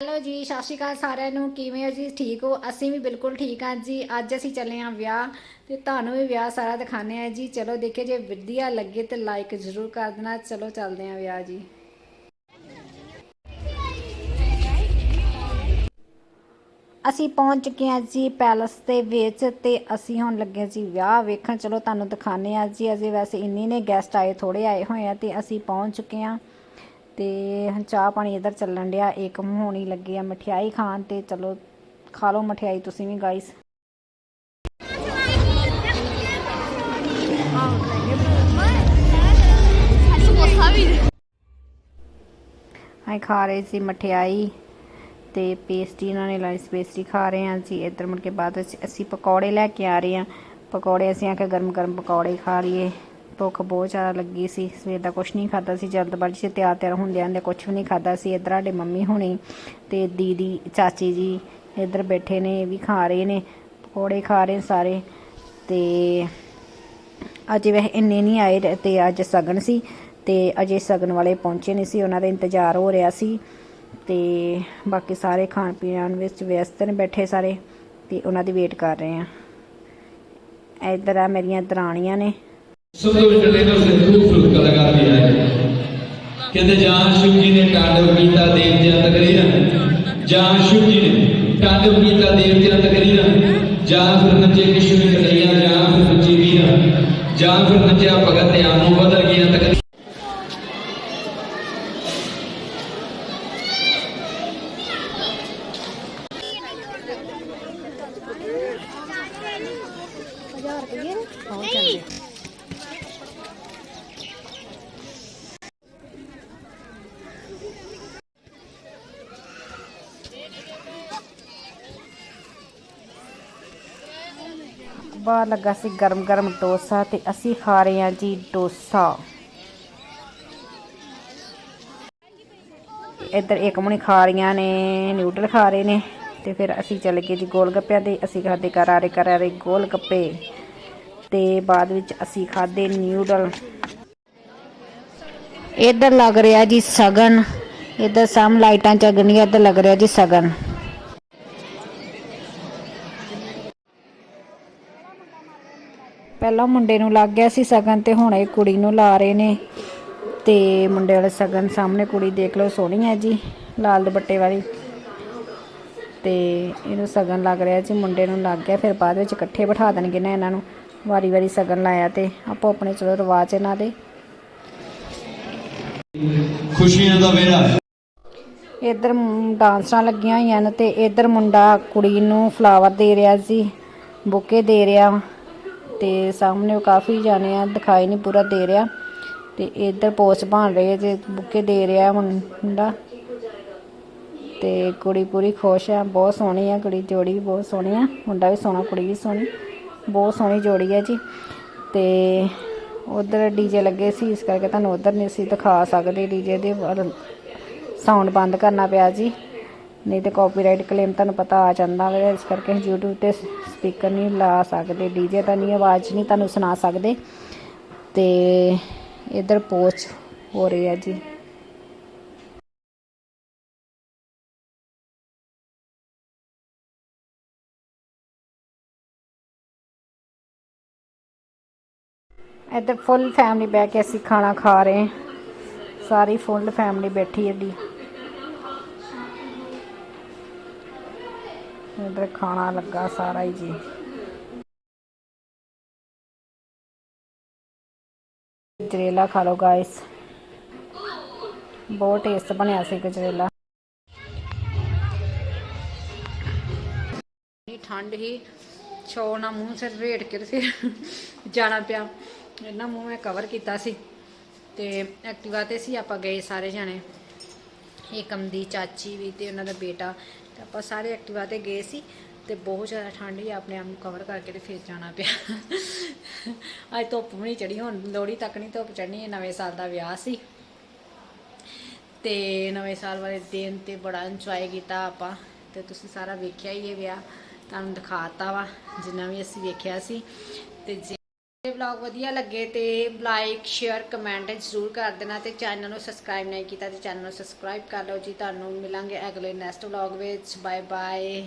Hello ਜੀ, ਸਤਿ ਸ਼੍ਰੀ ਅਕਾਲ ਸਾਰਿਆਂ ਨੂੰ। ਕਿਵੇਂ ਹੋ ਜੀ? ਠੀਕ ਹੋ? ਅਸੀਂ ਵੀ ਬਿਲਕੁਲ ਠੀਕ ਹਾਂ ਜੀ। ਅੱਜ ਅਸੀਂ ਚੱਲੇ ਹਾਂ ਵਿਆਹ ਤੇ ਤੁਹਾਨੂੰ ਵੀ ਵਿਆਹ ਸਾਰਾ ਦਿਖਾਣੇ ਆ ਜੀ। ਚਲੋ ਦੇਖੇ ਜੇ ਵਧੀਆ ਲੱਗੇ ਤੇ ਲਾਈਕ ਜ਼ਰੂਰ ਕਰ ਦੇਣਾ। ਚਲੋ ਚੱਲਦੇ ਹਾਂ ਵਿਆਹ ਜੀ। ਅਸੀਂ ਪਹੁੰਚ ਚੁੱਕੇ ਹਾਂ ਜੀ ਪੈਲਸ ਦੇ ਵਿੱਚ ਤੇ ਅਸੀਂ ਹੁਣ ਲੱਗੇ ਜੀ ਵਿਆਹ ਵੇਖਣ। ਚਲੋ ਤੁਹਾਨੂੰ ਦਿਖਾਣੇ ਆ ਜੀ। ਅਜੇ ਵੈਸੇ ਇੰਨੇ ਨੇ ਗੈਸਟ ਆਏ ਥੋੜੇ ਆਏ ਹੋਏ ਆ ਤੇ ਅਸੀਂ ਪਹੁੰਚ ਚੁੱਕੇ ਹਾਂ। ਤੇ ਚਾਹ ਪਾਣੀ ਇਧਰ ਚੱਲਣ ਡਿਆ, ਇੱਕ ਹੋਣੀ ਲੱਗੀ ਆ ਮਠਿਆਈ ਖਾਣ ਤੇ, ਚਲੋ ਖਾ ਲਓ ਮਠਿਆਈ ਤੁਸੀਂ ਵੀ ਗਾਈਸ ਹਾਂ ਖਾ ਰਹੇ ਸੀ ਮਠਿਆਈ ਤੇ ਪੇਸਟੀ ਇਹਨਾਂ ਨੇ ਲਾਈਸ ਸੀ ਪੇਸਟੀ ਖਾ ਰਹੇ ਹਾਂ ਜੀ ਇੱਧਰ ਮੁੜ ਕੇ ਬਾਅਦ ਵਿੱਚ ਅਸੀਂ ਪਕੌੜੇ ਲੈ ਕੇ ਆ ਰਹੇ ਹਾਂ। ਪਕੌੜੇ ਅਸੀਂ ਆ ਕੇ ਗਰਮ ਗਰਮ ਪਕੌੜੇ ਖਾ ਲਈਏ। ਭੁੱਖ ਬਹੁਤ ਜ਼ਿਆਦਾ ਲੱਗੀ ਸੀ। ਸਵੇਰ ਦਾ ਕੁਝ ਨਹੀਂ ਖਾਦਾ ਸੀ, ਜਲਦਬਾਜ਼ੀ 'ਚ ਤਿਆਰ ਤਿਆਰ ਹੁੰਦਿਆਂ ਹੁੰਦੇ ਕੁਝ ਵੀ ਨਹੀਂ ਖਾਦਾ ਸੀ। ਇੱਧਰ ਸਾਡੇ ਮੰਮੀ ਹੁਣੀ ਤੇ ਦੀਦੀ, ਚਾਚੀ ਜੀ ਇੱਧਰ ਬੈਠੇ ਨੇ, ਇਹ ਵੀ ਖਾ ਰਹੇ ਨੇ, ਪਕੌੜੇ ਖਾ ਰਹੇ ਸਾਰੇ। ਤੇ ਅਜੇ ਵੈਸੇ ਇੰਨੇ ਨਹੀਂ ਆਏ ਰ- ਤੇ ਅੱਜ ਸਗਨ ਸੀ ਤੇ ਅਜੇ ਸਗਨ ਵਾਲੇ ਪਹੁੰਚੇ ਨਹੀਂ ਸੀ, ਉਹਨਾਂ ਦਾ ਇੰਤਜ਼ਾਰ ਹੋ ਰਿਹਾ ਸੀ। ਤੇ ਬਾਕੀ ਸਾਰੇ ਖਾਣ ਪੀਣ ਵਿੱਚ ਵਿਅਸਤ ਨੇ, ਬੈਠੇ ਸਾਰੇ ਤੇ ਉਹਨਾਂ ਦੀ ਵੇਟ ਕਰ ਰਹੇ ਆ ਇੱਧਰ ਆ ਮੇਰੀਆਂ ਦਰਾਣੀਆਂ ਨੇ। ਸੰਤੋਸ਼ ਟਲੇਨਰ ਸੇ ਖੂਬਸੂਰਤ ਕਲਾਕਾਰ ਵੀ ਆਏ ਕਹਿੰਦੇ ਜਾਂ ਸ਼ਿਵ ਜੀ ਨੇ ਤਾਂਡਵ ਕੀਤਾ ਦੇਵਤਿਆਂ ਤਕਰੀਰਾਂ ਜਾਂ ਸ਼ਿਵ ਜੀ ਨੇ ਤਾਂਡਵ ਕੀਤਾ ਦੇਵਤਿਆਂ ਤਕਰੀਰਾਂ ਜਾਂ ਫਿਰ ਨੱਚੇ ਕਿਸ਼ੋਰੀ ਕਨਈਆ ਜਾਂ ਫਿਰ ਨੱਚੀ ਵੀਰਾ ਜਾਂ ਫਿਰ ਨੱਚਿਆ ਭਗਤ ਆਨੋਂ ਬਦਲ ਗਿਆ ਤਕਰੀਰਾਂ ਬਾਹਰ ਲੱਗਾ ਸੀ ਗਰਮ ਗਰਮ ਡੋਸਾ ਤੇ ਅਸੀਂ ਖਾ ਰਹੇ ਹਾਂ ਜੀ ਡੋਸਾ। ਇੱਧਰ ਇੱਕ ਮੁਣੀ ਖਾ ਰਹੀਆਂ ਨੇ ਨਿਊਡਲ ਖਾ ਰਹੇ ਨੇ ਤੇ ਫਿਰ ਅਸੀਂ ਚੱਲ ਗਏ ਜੀ ਗੋਲ ਗੱਪਿਆਂ ਤੇ। ਅਸੀਂ ਖਾਦੇ ਕਰਾਰੇ ਕਰਾਰੇ ਗੋਲ ਗੱਪੇ ਤੇ ਬਾਅਦ ਵਿੱਚ ਅਸੀਂ ਖਾਦੇ ਨਿਊਡਲ ਇੱਧਰ ਲੱਗ ਰਿਹਾ ਜੀ ਸਗਨ। ਇੱਧਰ ਸਾਹਮ ਲਾਈਟਾਂ ਚੱਗਣੀਆਂ ਇੱਧਰ ਲੱਗ ਰਿਹਾ ਜੀ ਸਗਨ। ਪਹਿਲਾਂ ਮੁੰਡੇ ਨੂੰ ਲੱਗ ਗਿਆ ਸੀ ਸਗਨ ਤੇ ਹੁਣ ਇਹ ਕੁੜੀ ਨੂੰ ਲਾ ਰਹੇ ਨੇ। ਤੇ ਮੁੰਡੇ ਵਾਲੇ ਸਗਨ ਸਾਹਮਣੇ ਕੁੜੀ ਦੇਖ ਲਓ ਸੋਹਣੀ ਹੈ ਜੀ ਲਾਲ ਦੁਪੱਟੇ ਵਾਲੀ। ਤੇ ਇਹਨੂੰ ਸਗਨ ਲੱਗ ਰਿਹਾ ਜੀ ਮੁੰਡੇ ਨੂੰ ਲੱਗ ਗਿਆ ਫਿਰ ਬਾਅਦ ਵਿੱਚ ਇਕੱਠੇ ਬਿਠਾ ਦੇਣਗੇ ਨਾ ਇਹਨਾਂ ਨੂੰ। ਵਾਰੀ ਵਾਰੀ ਸਗਨ ਲਾਇਆ ਤੇ ਆਪੋ ਆਪਣੇ ਚਲੋ ਰਿਵਾਜ ਇਹਨਾਂ ਦੇ। ਖੁਸ਼ੀਆਂ ਦਾ ਵੇਲਾ ਇੱਧਰ ਡਾਂਸਰਾਂ ਲੱਗੀਆਂ ਹੋਈਆਂ ਨੇ ਤੇ ਇੱਧਰ ਮੁੰਡਾ ਕੁੜੀ ਨੂੰ ਫਲਾਵਰ ਦੇ ਰਿਹਾ ਸੀ ਬੁਕੇ ਦੇ ਰਿਹਾ। ਤੇ ਸਾਹਮਣੇ ਉਹ ਕਾਫੀ ਜਾਣੇ ਆ, ਦਿਖਾਈ ਨਹੀਂ ਪੂਰਾ ਦੇ ਰਿਹਾ। ਤੇ ਇੱਧਰ ਪੋਸਟ ਬਣ ਰਹੇ ਤੇ ਬੁੱਕੇ ਦੇ ਰਿਹਾ ਮੁੰਡਾ। ਤੇ ਕੁੜੀ ਪੂਰੀ ਖੁਸ਼ ਆ, ਬਹੁਤ ਸੋਹਣੀ ਆ ਕੁੜੀ, ਜੋੜੀ ਵੀ ਬਹੁਤ ਸੋਹਣੀ ਆ। ਮੁੰਡਾ ਵੀ ਸੋਹਣਾ, ਕੁੜੀ ਵੀ ਸੋਹਣੀ, ਬਹੁਤ ਸੋਹਣੀ ਜੋੜੀ ਆ ਜੀ। ਤੇ ਉਧਰ ਡੀਜੇ ਲੱਗੇ ਸੀ, ਇਸ ਕਰਕੇ ਤੁਹਾਨੂੰ ਉਧਰ ਨਹੀਂ ਸੀ ਦਿਖਾ ਸਕਦੇ। ਡੀਜੇ ਦੇ ਸਾਊਂਡ ਬੰਦ ਕਰਨਾ ਪਿਆ ਜੀ। ਨਹੀਂ ਤੇ ਕਾਪੀਰਾਈਟ ਕਲੇਮ ਤੁਹਾਨੂੰ ਪਤਾ ਆ ਜਾਂਦਾ ਵੇ, ਇਸ ਕਰਕੇ ਅਸੀਂ YouTube ਤੇ ਸਪੀਕਰ ਨਹੀਂ ਲਾ ਸਕਦੇ ਡੀਜੇ ਤਾਂ ਨਹੀਂ, ਆਵਾਜ਼ ਨਹੀਂ ਤੁਹਾਨੂੰ ਸੁਣਾ ਸਕਦੇ। ਤੇ ਇਧਰ ਪੋਚ ਹੋ ਰਹੀ ਹੈ ਜੀ। ਇੱਧਰ ਫੁੱਲ ਫੈਮਿਲੀ ਬਹਿ ਕੇ ਅਸੀਂ ਖਾਣਾ ਖਾ ਰਹੇ ਹਾਂ। ਸਾਰੀ ਫੁੱਲ ਫੈਮਿਲੀ ਬੈਠੀ ਹੈ ਦੀ ਇੱਧਰ ਖਾਣਾ ਲੱਗਾ ਸਾਰਾ ਹੀ ਜੀ। ਗਜਰੇਲਾ ਖਾ ਲਓ ਗਾਇਸ ਬਹੁਤ ਟੇਸਟ ਬਣਿਆ ਸੀ ਗਜਰੇਲਾ। ਠੰਡ ਹੀ ਛੋ ਨਾ ਮੂੰਹ ਸਿਰ ਰੇੜ ਕੇ ਫਿਰ ਜਾਣਾ ਪਿਆ। ਇਹਨਾਂ ਮੂੰਹ ਮੈਂ ਕਵਰ ਕੀਤਾ ਸੀ ਤੇ ਐਕਟਿਵਾ ਤੇ ਸੀ, ਆਪਾਂ ਗਏ ਸਾਰੇ ਜਾਣੇ। ਏਕਮ ਦੀ ਚਾਚੀ ਵੀ ਤੇ ਉਹਨਾਂ ਦਾ ਬੇਟਾ। ਤੇ ਆਪਾਂ ਸਾਰੇ ਐਕਟਿਵਾ ਤੇ ਗਏ ਸੀ ਤੇ ਬਹੁਤ ਜ਼ਿਆਦਾ ਠੰਡ ਹੀ ਆਪਣੇ ਆਪ ਨੂੰ ਕਵਰ ਕਰਕੇ ਤੇ ਫਿਰ ਜਾਣਾ ਪਿਆ। ਅੱਜ ਧੁੱਪ ਵੀ ਨਹੀਂ ਚੜੀ ਹੁਣ ਲੋਹੜੀ ਤੱਕ ਨਹੀਂ ਧੁੱਪ ਚੜਨੀ ਹੈ ਨਵੇਂ ਸਾਲ ਦਾ ਵਿਆਹ ਸੀ। ਤੇ ਨਵੇਂ ਸਾਲ ਵਾਲੇ ਦਿਨ ਤੇ ਬੜਾ ਇੰਜੋਏ ਕੀਤਾ ਆਪਾਂ, ਤੇ ਤੁਸੀਂ ਸਾਰਾ ਵੇਖਿਆ ਹੀ ਇਹ ਵਿਆਹ, ਤੁਹਾਨੂੰ ਦਿਖਾਤਾ ਵਾ, ਜਿੰਨਾ ਵੀ ਅਸੀਂ ਵੇਖਿਆ ਸੀ। ਤੇ ਜੇ ਵਲੌਗ ਵਧੀਆ ਲੱਗੇ ਤੇ ਲਾਈਕ ਸ਼ੇਅਰ ਕਮੈਂਟ ਜ਼ਰੂਰ ਕਰ ਦੇਣਾ ਤੇ ਚੈਨਲ ਨੂੰ ਸਬਸਕ੍ਰਾਈਬ ਨਹੀਂ ਕੀਤਾ ਤੇ ਚੈਨਲ ਨੂੰ ਸਬਸਕ੍ਰਾਈਬ ਕਰ ਲਓ ਜੀ। ਤੁਹਾਨੂੰ ਮਿਲਾਂਗੇ ਅਗਲੇ ਨੈਕਸਟ ਵਲੌਗ ਵਿੱਚ। Bye bye